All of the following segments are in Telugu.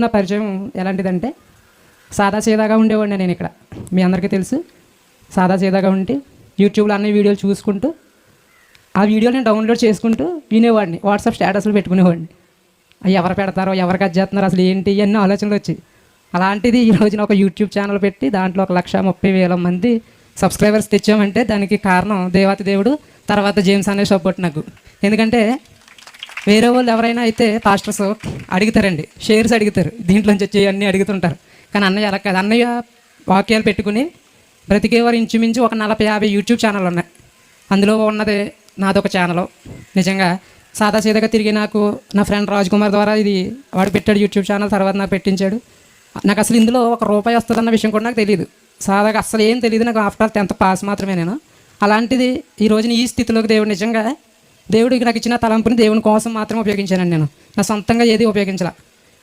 నా పరిచయం ఎలాంటిదంటే సాదా సీదాగా ఉండేవాడిని నేను ఇక్కడ. మీ అందరికీ తెలుసు. సాదా సీదాగా ఉండి యూట్యూబ్లో అన్ని వీడియోలు చూసుకుంటూ ఆ వీడియోని డౌన్లోడ్ చేసుకుంటూ వినేవాడిని. వాట్సాప్ స్టేటస్లు పెట్టుకునేవాడిని. అవి ఎవరు పెడతారో ఎవరు కట్ చేస్తున్నారో అసలు ఏంటి అన్ని ఆలోచనలు వచ్చాయి అలాంటిది ఈ రోజున ఒక యూట్యూబ్ ఛానల్ పెట్టి దాంట్లో ఒక లక్ష ముప్పై వేల మంది సబ్స్క్రైబర్స్ తెచ్చామంటే దానికి కారణం దేవాతి దేవుడు తర్వాత జేమ్స్ అనే సపోర్ట్ నాకు. ఎందుకంటే వేరే వాళ్ళు ఎవరైనా అయితే పాస్టర్స్ అడుగుతారండి షేర్స్ అడుగుతారు దీంట్లోంచి వచ్చి అన్నీ అడుగుతుంటారు. కానీ అన్నయ్య అలా కాదు. అన్నయ్య వాక్యాలు పెట్టుకుని బ్రతికేవారు ఇంచుమించు ఒక నలభై యాభై యూట్యూబ్ ఛానల్ ఉన్నాయి. అందులో ఉన్నది నాదొక ఛానల్ నిజంగా సాదా సీదాగా తిరిగి నాకు నా ఫ్రెండ్ రాజ్ కుమార్ ద్వారా ఇది వాడు పెట్టాడు యూట్యూబ్ ఛానల్ తర్వాత నాకు పెట్టించాడు. నాకు అసలు ఇందులో ఒక రూపాయి వస్తుందన్న విషయం కూడా నాకు తెలియదు సాదాగా అసలు ఏం తెలియదు నాకు ఆఫ్టర్ టెన్త్ పాస్ మాత్రమే నేను. అలాంటిది ఈ రోజున ఈ స్థితిలోకి దేవుడు నిజంగా దేవుడికి నాకు ఇచ్చిన తలంపుని దేవుని కోసం మాత్రమే ఉపయోగించానండి నేను. నా సొంతంగా ఏది ఉపయోగించాల.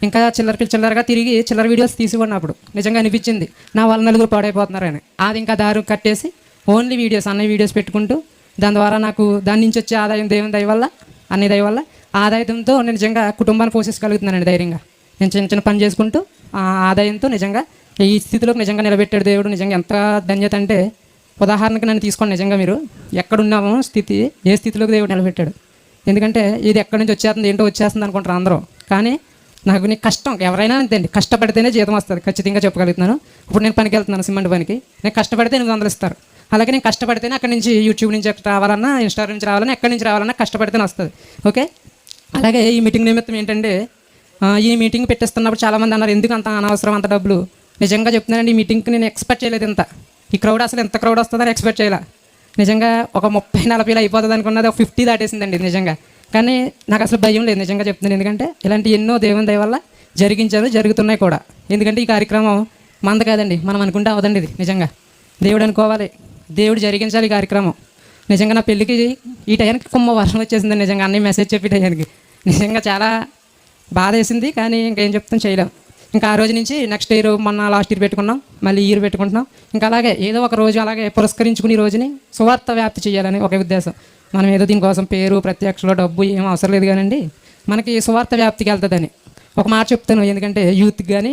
ఇంకా చిల్లరకి చిల్లరగా తిరిగి చిల్లర వీడియోస్ తీసివ్వడినప్పుడు నిజంగా అనిపించింది. నా వాళ్ళ నలుగురు పాడైపోతున్నారని అది ఇంకా దారు కట్టేసి ఓన్లీ వీడియోస్ అన్ని వీడియోస్ పెట్టుకుంటూ దాని ద్వారా నాకు దాని నుంచి వచ్చే ఆదాయం దేవుని దయ వల్ల అన్ని దయ వల్ల ఆదాయంతో నేను నిజంగా కుటుంబాన్ని పోషించగలుగుతున్నానండి ధైర్యంగా. నేను చిన్న చిన్న పని చేసుకుంటూ ఆ ఆదాయంతో నిజంగా ఈ స్థితిలోకి నిజంగా నిలబెట్టాడు దేవుడు. నిజంగా ఎంత ధన్యత అంటే ఉదాహరణకి నన్ను తీసుకోండి నిజంగా మీరు. ఎక్కడున్నామో స్థితి ఏ స్థితిలోకి దేవుడు నిలబెట్టాడు. ఎందుకంటే ఇది ఎక్కడి నుంచి వచ్చేస్తుంది ఏంటో వచ్చేస్తుంది అనుకుంటారు అందరూ. కానీ నాకు నీకు కష్టం ఎవరైనా అంతేండి కష్టపడితేనే జీతం వస్తుంది. ఖచ్చితంగా చెప్పగలుగుతున్నాను. ఇప్పుడు నేను పనికి వెళ్తున్నాను సిమెంట్ పనికి. నేను కష్టపడితే ఎనిమిది వందలు ఇస్తారు. అలాగే నేను కష్టపడితేనే అక్కడి నుంచి యూట్యూబ్ నుంచి రావాలన్నా ఇన్స్టాగ్రామ్ నుంచి రావాలన్నా ఎక్కడి నుంచి రావాలన్నా కష్టపడితేనే వస్తుంది. ఓకే? అలాగే ఈ మీటింగ్ నిమిత్తం ఏంటంటే ఈ మీటింగ్ పెట్టేస్తున్నప్పుడు చాలామంది అన్నారు ఎందుకు అంత అనవసరం అంత డబ్బులు? నిజంగా చెప్తున్నానండి ఈ మీటింగ్కి నేను ఎక్స్పెక్ట్ చేయలేదు ఇంత. ఈ క్రౌడ్ అసలు ఎంత క్రౌడ్ వస్తుందని ఎక్స్పెక్ట్ చేయాల. నిజంగా ఒక ముప్పై నలభై అయిపోతుంది అనుకున్నది ఒక ఫిఫ్టీ దాటేసిందండి నిజంగా. కానీ నాకు అసలు భయం లేదు నిజంగా చెప్తున్నాను. ఎందుకంటే ఇలాంటి ఎన్నో దేవుని దయ వల్ల జరిగించారు జరుగుతున్నాయి కూడా. ఎందుకంటే ఈ కార్యక్రమం మంద కాదండి. మనం అనుకుంటే అవదండి ఇది నిజంగా. దేవుడు అనుకోవాలి. దేవుడు జరిగించాలి ఈ కార్యక్రమం. నిజంగా నా పెళ్ళికి ఈ టైంకి కుమ్మ వర్షం వచ్చేసింది నిజంగా. అన్నీ మెసేజ్ చెప్పి టైంకి నిజంగా చాలా బాధ వేసింది కానీ ఇంకేం చెప్తాం చేయలేం. ఇంకా ఆ రోజు నుంచి నెక్స్ట్ ఇయర్ మొన్న లాస్ట్ ఇయర్ పెట్టుకున్నాం. మళ్ళీ ఇయర్ పెట్టుకుంటున్నాం. ఇంకా అలాగే ఏదో ఒక రోజు అలాగే పురస్కరించుకుని ఈ రోజుని సువార్త వ్యాప్తి చేయాలని ఒక ఉద్దేశం. మనం ఏదో దీనికోసం పేరు ప్రత్యక్షలో డబ్బు ఏం అవసరం లేదు కానండి. మనకి సువార్త వ్యాప్తికి వెళ్తుందని. ఒక మాట చెప్తాను ఎందుకంటే యూత్కి కానీ